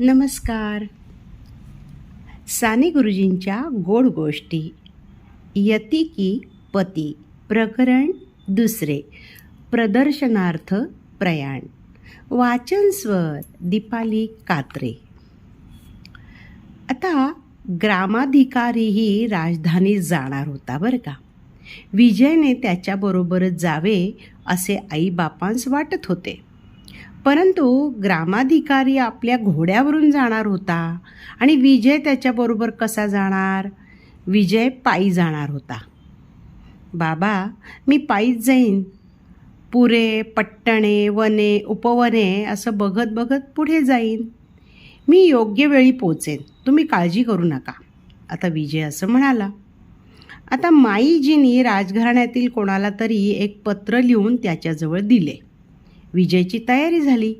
नमस्कार. साने गुरुजींच्या गोड गोष्टी यती की पती प्रकरण दुसरे प्रदर्शनार्थ प्रयाण वाचन स्वर दीपाली कात्रे. आता ग्रामाधिकारीही राजधानीत जाणार होता बरं का? विजयने त्याच्याबरोबरच जावे असे आईबापांस वाटत होते. परंतु ग्रामाधिकारी आपल्या घोड्यावरून जाणार होता आणि विजय त्याच्याबरोबर कसा जाणार? विजय पायी जाणार होता. बाबा मी पायीच जाईन. पुरे पट्टणे वने उपवने असं बघत बघत पुढे जाईन. मी योग्य वेळी पोचेन. तुम्ही काळजी करू नका. आता विजय असं म्हणाला. आता माईजीनी राजघराण्यातील कोणाला तरी एक पत्र लिहून त्याच्याजवळ दिले. विजयची तयारी झाली.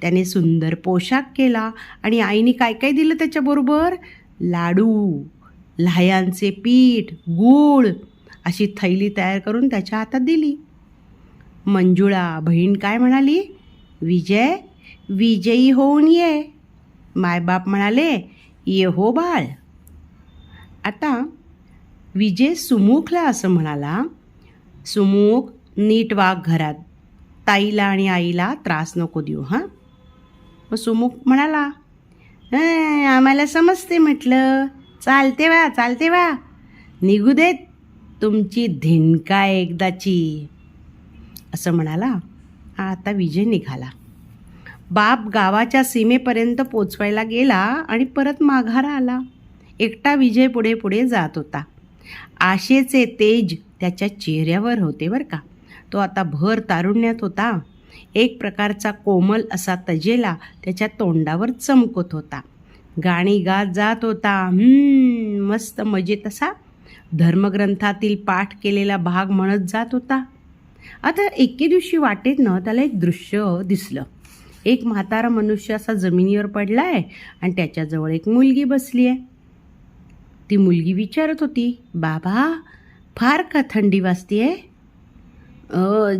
त्याने सुंदर पोशाख केला आणि आईने काय काय दिलं त्याच्याबरोबर? लाडू लहायांचे पीठ गूळ अशी थैली तयार करून त्याच्या हातात दिली. मंजुळा बहीण काय म्हणाली? विजय विजयी होऊन ये. मायबाप म्हणाले ये हो बाळ. आता विजय सुमुखला असं म्हणाला सुमुख नीट वाघ घरात. ताईला आणि आईला त्रास नको देऊ हां? मग सुमुख म्हणाला आम्हाला समजते म्हटलं. चालते वा चालते वा निघू देत तुमची धिनका एकदाची. असं म्हणाला. आता विजय निघाला. बाप गावाच्या सीमेपर्यंत पोचवायला गेला आणि परत माघारा आला. एकटा विजय पुढे पुढे जात होता. आशेचे तेज त्याच्या चेहऱ्यावर होते बरं का. तो आता भर तारुण्यात होता. एक प्रकारचा कोमल असा तजेला त्याच्या तोंडावर चमकत होता. गाणी गात जात होता. मस्त मजेत असा धर्मग्रंथातील पाठ केलेला भाग म्हणत जात होता. आता एके दिवशी वाटेतनं त्याला एक दृश्य दिसलं. एक म्हातारा मनुष्य असा जमिनीवर पडला आहे आणि त्याच्याजवळ एक मुलगी बसली आहे. ती मुलगी विचारत होती बाबा फार का थंडी वाजतीये? आहे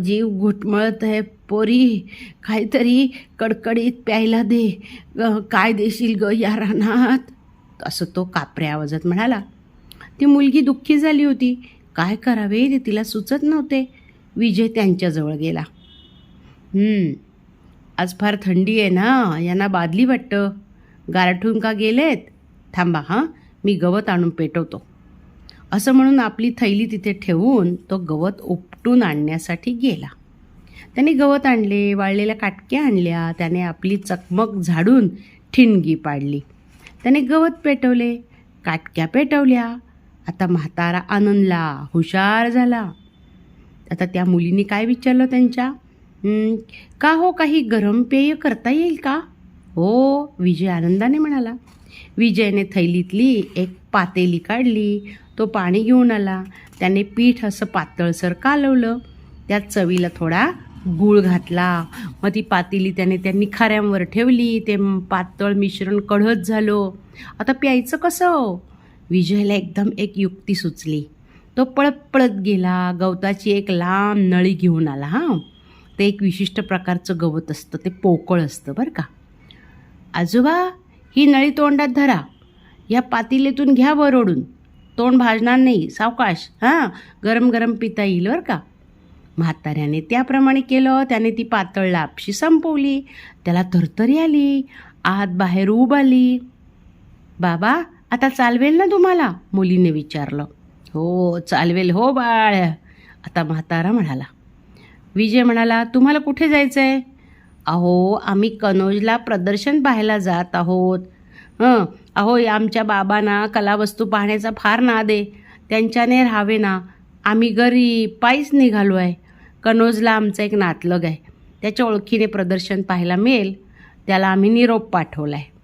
जीव घुटमळत आहे. पोरी काहीतरी कडकडीत प्यायला दे. काय देशील ग या रानात? असं तो कापऱ्या आवाजात म्हणाला. ती मुलगी दुःखी झाली होती. काय करावे ते तिला सुचत नव्हते. विजय त्यांच्याजवळ गेला. आज फार थंडी आहे ना यांना बादली वाटतं. गारठून का गेलेत? थांबा हां मी गवत आणून पेटवतो. असं म्हणून आपली थैली तिथे ठेवून तो गवत आपटून आणण्यासाठी गेला. त्याने गवत आणले वाळलेल्या काटक्या आणल्या त्याने आपली चकमक झाडून ठिणगी पाडली. त्याने गवत पेटवले काटक्या पेटवल्या. आता म्हातारा आनंदला हुशार झाला. आता त्या मुलीने काय विचारलं त्यांच्या? का हो काही गरम पेय करता येईल का? हो विजय आनंदाने म्हणाला. विजयने थैलीतली एक पातेली काढली तो पाणी घेऊन आला. त्याने पीठ असं पातळसर कालवलं. त्यात चवीला थोडा गूळ घातला. मग ती पातेली त्याने त्यांनी खाऱ्यांवर ठेवली. ते पातळ मिश्रण कढत झालं. आता प्यायचं कसं हो? विजयला एकदम एक युक्ती सुचली. तो पळत पळत गेला. गवताची एक लांब नळी घेऊन आला हां. ते एक विशिष्ट प्रकारचं गवत असतं. ते पोकळ असतं बरं का. आजोबा ही नळी तोंडात धरा. या पातेलीतून घ्या वरोडून तोंड भाजणार नाही सावकाश. हां गरम गरम पिता येईल बरं का? म्हाताऱ्याने त्याप्रमाणे केलं त्याने ती पातळ लापशी संपवली. त्याला थरथरी आली आत बाहेर उब आली बाबा आता चालवेल ना तुम्हाला? मुलीने विचारलं. हो चालवेल हो बाळ. आता म्हातारा म्हणाला. विजय म्हणाला तुम्हाला कुठे जायचं आहे अहो आम्ही कनोजला प्रदर्शन पाहायला जात आहोत. हं अहो आमच्या बाबांना कलावस्तू पाहण्याचा फार नाद आहे. त्यांच्याने राहावे ना. आम्ही घरी पायीच निघालो आहे. कनोजला आमचा एक नातलग आहे. त्याच्या ओळखीने प्रदर्शन पाहायला मिळेल. त्याला आम्ही निरोप पाठवला आहे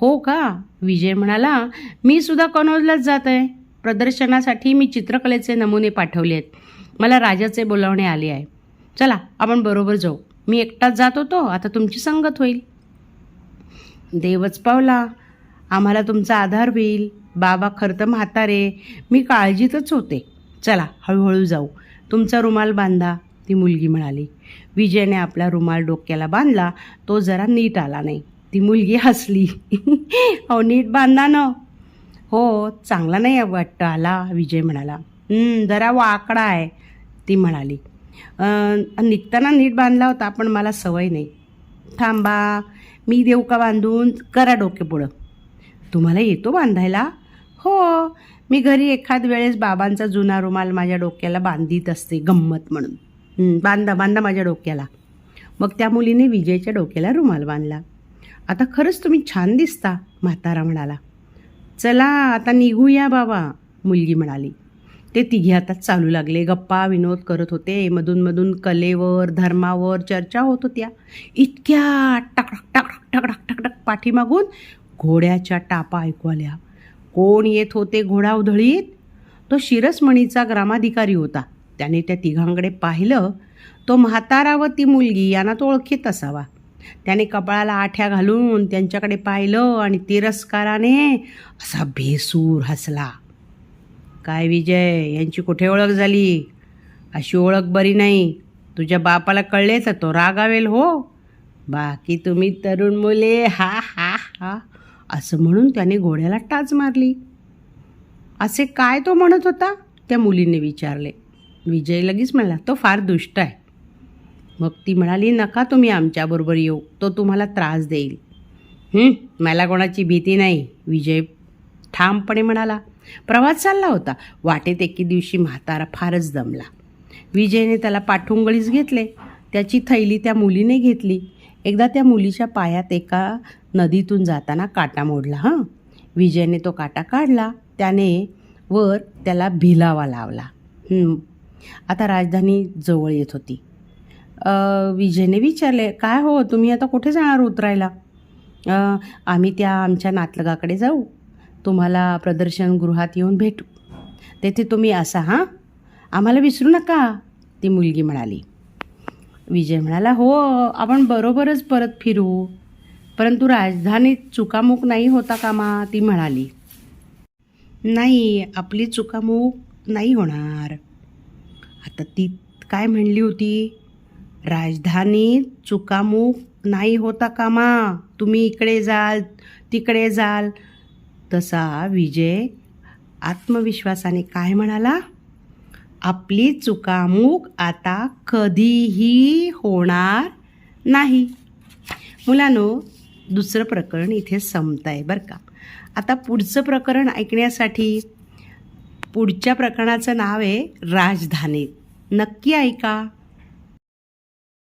हो का? विजय म्हणाला मी सुद्धा कनोजलाच जात आहे. प्रदर्शनासाठी मी चित्रकलेचे नमुने पाठवले आहेत. मला राजाचे बोलावणे आले आहे. चला आपण बरोबर जाऊ. मी एकटाच जात होतो. आता तुमची संगत होईल. देवच पावला. आम्हाला तुमचा आधार होईल. बाबा खरं तर म्हातारे मी काळजीतच होते. चला हळूहळू जाऊ. तुमचा रुमाल बांधा ती मुलगी म्हणाली. विजयने आपला रुमाल डोक्याला बांधला तो जरा नीट आला नाही. ती मुलगी हसली. अहो नीट बांधा ना. हो चांगला नाही वाटतं आला विजय म्हणाला. जरा वाकडा आहे ती म्हणाली. निघताना नीट बांधला होता पण मला सवय नाही. थांबा. मी देऊ का बांधून? करा डोके पुढं. तुम्हाला येतो बांधायला? हो. मी घरी एखाद वेळेस बाबांचा जुना रुमाल माझ्या डोक्याला बांधीत असते गंमत म्हणून. बांधा बांधा माझ्या डोक्याला. मग त्या मुलीने विजयच्या डोक्याला रुमाल बांधला. आता खरंच तुम्ही छान दिसता म्हातारा म्हणाला. चला आता निघूया बाबा मुलगी म्हणाली. ते तिघे आता चालू लागले. गप्पा विनोद करत होते. मधून मधून कलेवर धर्मावर चर्चा होत होत्या. इतक्या टकडक टकडक टकडक टकडक पाठीमागून घोड्याच्या टापा ऐकू आल्या. कोण येत होते घोडा उधळीत? तो शिरसमणीचा ग्रामाधिकारी होता. त्याने त्या तिघांकडे पाहिलं. तो म्हातारा व ती मुलगी यांना तो ओळखीत असावा. त्याने कपाळाला आठ्या घालून त्यांच्याकडे पाहिलं आणि तिरस्काराने असा भेसूर हसला. काय विजय? यांची कुठे ओळख झाली? अशी ओळख बरी नाही. तुझ्या बापाला कळलेच तो रागावेल हो. बाकी तुम्ही तरुण मुले हा हा हा. असं म्हणून त्याने घोड्याला टाच मारली. असे काय तो म्हणत होता? त्या मुलीने विचारले. विजय लगेच म्हणला तो फार दुष्ट आहे. मग ती म्हणाली नका तुम्ही आमच्याबरोबर येऊ. तो तुम्हाला त्रास देईल. मला कोणाची भीती नाही. विजय ठामपणे म्हणाला प्रवास चालला होता. वाटेत एके दिवशी म्हातारा फारच दमला. विजयने त्याला पाठुंगळीच घेतले. त्याची थैली त्या मुलीने घेतली. एकदा त्या मुलीच्या पायात एका नदीतून जाताना काटा मोडला हां. विजयने तो काटा काढला. त्याने वर त्याला भिलावा लावला. आता राजधानी जवळ येत होती. विजयने विचारले काय हो तुम्ही आता कुठे जाणार उतरायला? आम्ही त्या आमच्या नातलगाकडे जाऊ. तुम्हाला प्रदर्शनगृहात येऊन भेटू. तेथे तुम्ही असा हां? आम्हाला विसरू नका ती मुलगी म्हणाली. विजय म्हणाला हो आपण बरोबरच परत फिरू. परंतु राजधानीत चुकामुक नाही होता कामा ती म्हणाली. नाही आपली चुकामुक नाही होणार. आता ती काय म्हणली होती? राजधानीत चुकामुक नाही होता कामा तुम्ही इकडे जाल तिकडे जाल तसा विजय आत्मविश्वासाने काय म्हणाला? आपली चुकामूक आता कधीही होणार नाही. मुलांनो दुसरं प्रकरण इथे संपत आहे बरं का. आता पुढचं प्रकरण ऐकण्यासाठी पुढच्या प्रकरणाचं नाव आहे राजधानी. नक्की ऐका.